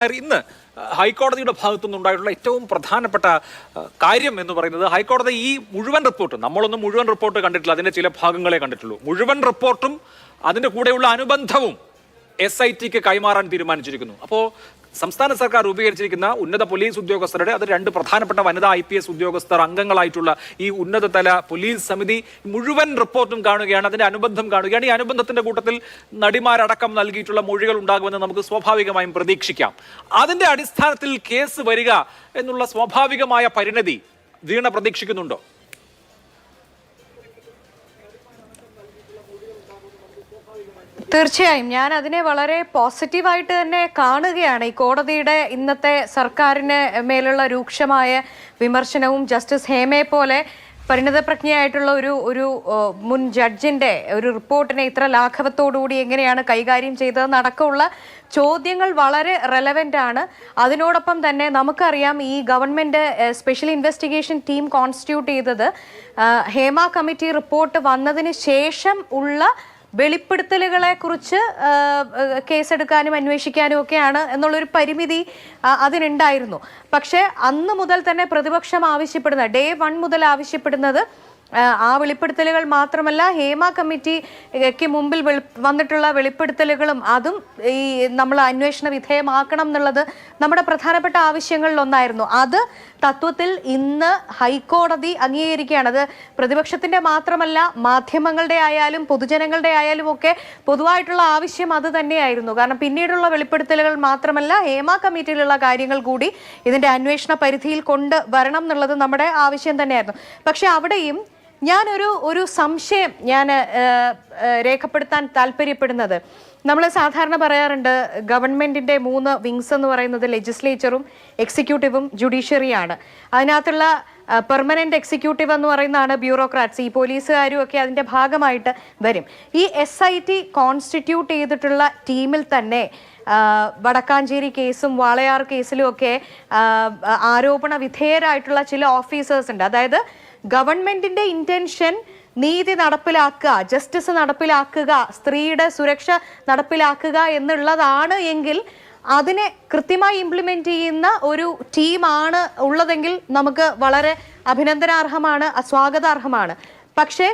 ഇന്ന് ഹൈക്കോടതിയുടെ ഭാഗത്തു നിന്നുണ്ടായിട്ടുള്ള ഏറ്റവും പ്രധാനപ്പെട്ട കാര്യം എന്ന് പറയുന്നത് ഹൈക്കോടതി ഈ മുഴുവൻ റിപ്പോർട്ട് നമ്മളൊന്നും മുഴുവൻ റിപ്പോർട്ട് കണ്ടിട്ടില്ല അതിന്റെ ചില ഭാഗങ്ങളെ കണ്ടിട്ടുള്ളൂ. മുഴുവൻ റിപ്പോർട്ടും അതിന്റെ കൂടെയുള്ള അനുബന്ധവും എസ് ഐ ടിക്ക് കൈമാറാൻ തീരുമാനിച്ചിരിക്കുന്നു. അപ്പോൾ സംസ്ഥാന സർക്കാർ രൂപീകരിച്ചിരിക്കുന്ന ഉന്നത പോലീസ് ഉദ്യോഗസ്ഥരുടെ അത് രണ്ട് പ്രധാനപ്പെട്ട വനിതാ ഐ പി എസ് ഉദ്യോഗസ്ഥർ അംഗങ്ങളായിട്ടുള്ള ഈ ഉന്നതതല പോലീസ് സമിതി മുഴുവൻ റിപ്പോർട്ടും കാണുകയാണ് അതിന്റെ അനുബന്ധം കാണുകയാണ്. ഈ അനുബന്ധത്തിന്റെ കൂട്ടത്തിൽ നടിമാരടക്കം നൽകിയിട്ടുള്ള മൊഴികൾ ഉണ്ടാകുമെന്ന് നമുക്ക് സ്വാഭാവികമായും പ്രതീക്ഷിക്കാം. അതിന്റെ അടിസ്ഥാനത്തിൽ കേസ് വരിക എന്നുള്ള സ്വാഭാവികമായ പരിണതി വീണ പ്രതീക്ഷിക്കുന്നുണ്ടോ? തീർച്ചയായും. ഞാൻ അതിനെ വളരെ പോസിറ്റീവായിട്ട് തന്നെ കാണുകയാണ്. ഈ കോടതിയുടെ ഇന്നത്തെ സർക്കാരിന് മേലുള്ള രൂക്ഷമായ വിമർശനവും ജസ്റ്റിസ് ഹേമയെ പോലെ പരിണിതപ്രജ്ഞയായിട്ടുള്ള ഒരു ഒരു ഏഹ്, മുൻ ജഡ്ജിന്റെ ഒരു റിപ്പോർട്ടിനെ ഇത്ര ലാഘവത്തോടുകൂടി എങ്ങനെയാണ് കൈകാര്യം ചെയ്തതെന്ന് അടക്കമുള്ള ചോദ്യങ്ങൾ വളരെ റെലവെന്റ് ആണ്. അതിനോടൊപ്പം തന്നെ നമുക്കറിയാം ഈ government special investigation team constitute ചെയ്തത് ഹേമ കമ്മിറ്റി റിപ്പോർട്ട് വന്നതിന് ശേഷം ഉള്ള വെളിപ്പെടുത്തലുകളെ കുറിച്ച് കേസെടുക്കാനും അന്വേഷിക്കാനും ഒക്കെയാണ് എന്നുള്ളൊരു പരിമിതി അതിനുണ്ടായിരുന്നു. പക്ഷേ അന്ന് മുതൽ തന്നെ പ്രതിപക്ഷം ആവശ്യപ്പെടുന്ന ഡേ വൺ മുതൽ ആവശ്യപ്പെടുന്നത് ആ, വെളിപ്പെടുത്തലുകൾ മാത്രമല്ല ഹേമ കമ്മിറ്റിക്ക് മുമ്പിൽ വന്നിട്ടുള്ള വെളിപ്പെടുത്തലുകളും അതും ഈ നമ്മൾ അന്വേഷണ വിധേയമാക്കണം എന്നുള്ളത് നമ്മുടെ പ്രധാനപ്പെട്ട ആവശ്യങ്ങളിൽ ഒന്നായിരുന്നു അത് തത്വത്തിൽ ഇന്ന് ഹൈക്കോടതി അംഗീകരിക്കുകയാണ്. അത് പ്രതിപക്ഷത്തിന്റെ മാത്രമല്ല മാധ്യമങ്ങളുടെ ആയാലും പൊതുജനങ്ങളുടെ ആയാലും ഒക്കെ പൊതുവായിട്ടുള്ള ആവശ്യം അത് തന്നെയായിരുന്നു. കാരണം പിന്നീടുള്ള വെളിപ്പെടുത്തലുകൾ മാത്രമല്ല ഹേമ കമ്മിറ്റിയിലുള്ള കാര്യങ്ങൾ കൂടി ഇതിന്റെ അന്വേഷണ പരിധിയിൽ കൊണ്ട് വരണം എന്നുള്ളത് നമ്മുടെ ആവശ്യം തന്നെയായിരുന്നു. പക്ഷെ അവിടെയും ഞാനൊരു ഒരു സംശയം ഞാൻ രേഖപ്പെടുത്താൻ താല്പര്യപ്പെടുന്നത്. നമ്മൾ സാധാരണ പറയാറുണ്ട് ഗവൺമെന്റിന്റെ മൂന്ന് വിങ്സ് എന്ന് പറയുന്നത് ലെജിസ്ലേച്ചറും എക്സിക്യൂട്ടീവും ജുഡീഷ്യറിയാണ്. അതിനകത്തുള്ള പെർമനന്റ് എക്സിക്യൂട്ടീവ് എന്ന് പറയുന്നതാണ് ബ്യൂറോക്രാറ്റ്സ്. ഈ പോലീസുകാരും ഒക്കെ അതിന്റെ ഭാഗമായിട്ട് വരും. ഈ എസ് ഐ ടി കോൺസ്റ്റിറ്റ്യൂട്ട് ചെയ്തിട്ടുള്ള ടീമിൽ തന്നെ വടക്കാഞ്ചേരി കേസും വാളയാർ കേസിലും ഒക്കെ ആരോപണ വിധേയരായിട്ടുള്ള ചില ഓഫീസേഴ്സ് ഉണ്ട്. അതായത് ഗവൺമെന്റിന്റെ ഇന്റൻഷൻ നീതി നടപ്പിലാക്കുക ജസ്റ്റിസ് നടപ്പിലാക്കുക സ്ത്രീയുടെ സുരക്ഷ നടപ്പിലാക്കുക എന്നുള്ളതാണ് എങ്കിൽ അതിനെ കൃത്യമായി ഇംപ്ലിമെന്റ് ചെയ്യുന്ന ഒരു ടീമാണ് ഉള്ളതെങ്കിൽ നമുക്ക് വളരെ അഭിനന്ദനാർഹമാണ് സ്വാഗതാർഹമാണ്. പക്ഷേ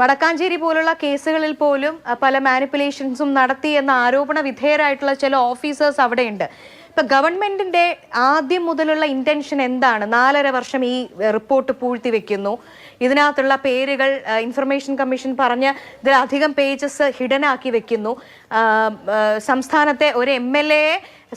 വടക്കാഞ്ചേരി പോലുള്ള കേസുകളിൽ പോലും പല മാനിപ്പുലേഷൻസും നടത്തി എന്ന ആരോപണ വിധേയരായിട്ടുള്ള ചില ഓഫീസേഴ്സ് അവിടെയുണ്ട്. ഇപ്പൊ ഗവൺമെന്റിന്റെ ആദ്യം മുതലുള്ള ഇന്റൻഷൻ എന്താണ്? നാലര വർഷം ഈ റിപ്പോർട്ട് പൂഴ്ത്തി വെക്കുന്നു. ഇതിനകത്തുള്ള പേരുകൾ ഇൻഫർമേഷൻ കമ്മീഷൻ പറഞ്ഞ് ഇതിലധികം പേജസ് ഹിഡൻ ആക്കി വെക്കുന്നു. സംസ്ഥാനത്തെ ഒരു എം എൽ എയെ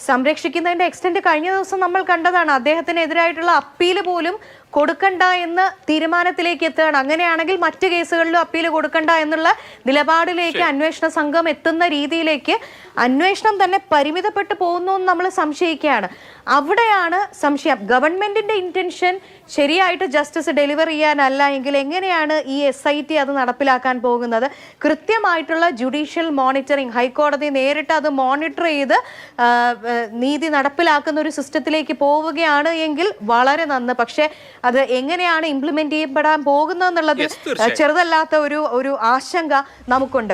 സംരക്ഷിക്കുന്നതിന്റെ എക്സ്റ്റെന്റ് കഴിഞ്ഞ ദിവസം നമ്മൾ കണ്ടതാണ്. അദ്ദേഹത്തിനെതിരായിട്ടുള്ള അപ്പീൽ പോലും കൊടുക്കണ്ട എന്ന് തീരുമാനത്തിലേക്ക് എത്തുകയാണ്. അങ്ങനെയാണെങ്കിൽ മറ്റു കേസുകളിലും അപ്പീൽ കൊടുക്കണ്ട എന്നുള്ള നിലപാടിലേക്ക് അന്വേഷണ സംഘം എത്തുന്ന രീതിയിലേക്ക് അന്വേഷണം തന്നെ പരിമിതപ്പെട്ടു പോകുന്നു എന്ന് നമ്മൾ സംശയിക്കുകയാണ്. അവിടെയാണ് സംശയം. ഗവൺമെന്റിന്റെ ഇന്റൻഷൻ ശരിയായിട്ട് ജസ്റ്റിസ് ഡെലിവർ ചെയ്യാനല്ല എങ്കിൽ എങ്ങനെയാണ് ഈ എസ് ഐ ടി അത് നടപ്പിലാക്കാൻ പോകുന്നത്? കൃത്യമായിട്ടുള്ള ജുഡീഷ്യൽ മോണിറ്ററിംഗ് ഹൈക്കോടതി നേരിട്ട് അത് മോണിറ്റർ ചെയ്ത് നീതി നടപ്പിലാക്കുന്ന ഒരു സിസ്റ്റത്തിലേക്ക് പോവുകയാണ് എങ്കിൽ വളരെ നന്ന്. പക്ഷേ അത് എങ്ങനെയാണ് ഇംപ്ലിമെന്റ് ചെയ്യപ്പെടാൻ പോകുന്നത് എന്നുള്ളത് ചെറുതല്ലാത്ത ഒരു ഒരു ആശങ്ക നമുക്കുണ്ട്.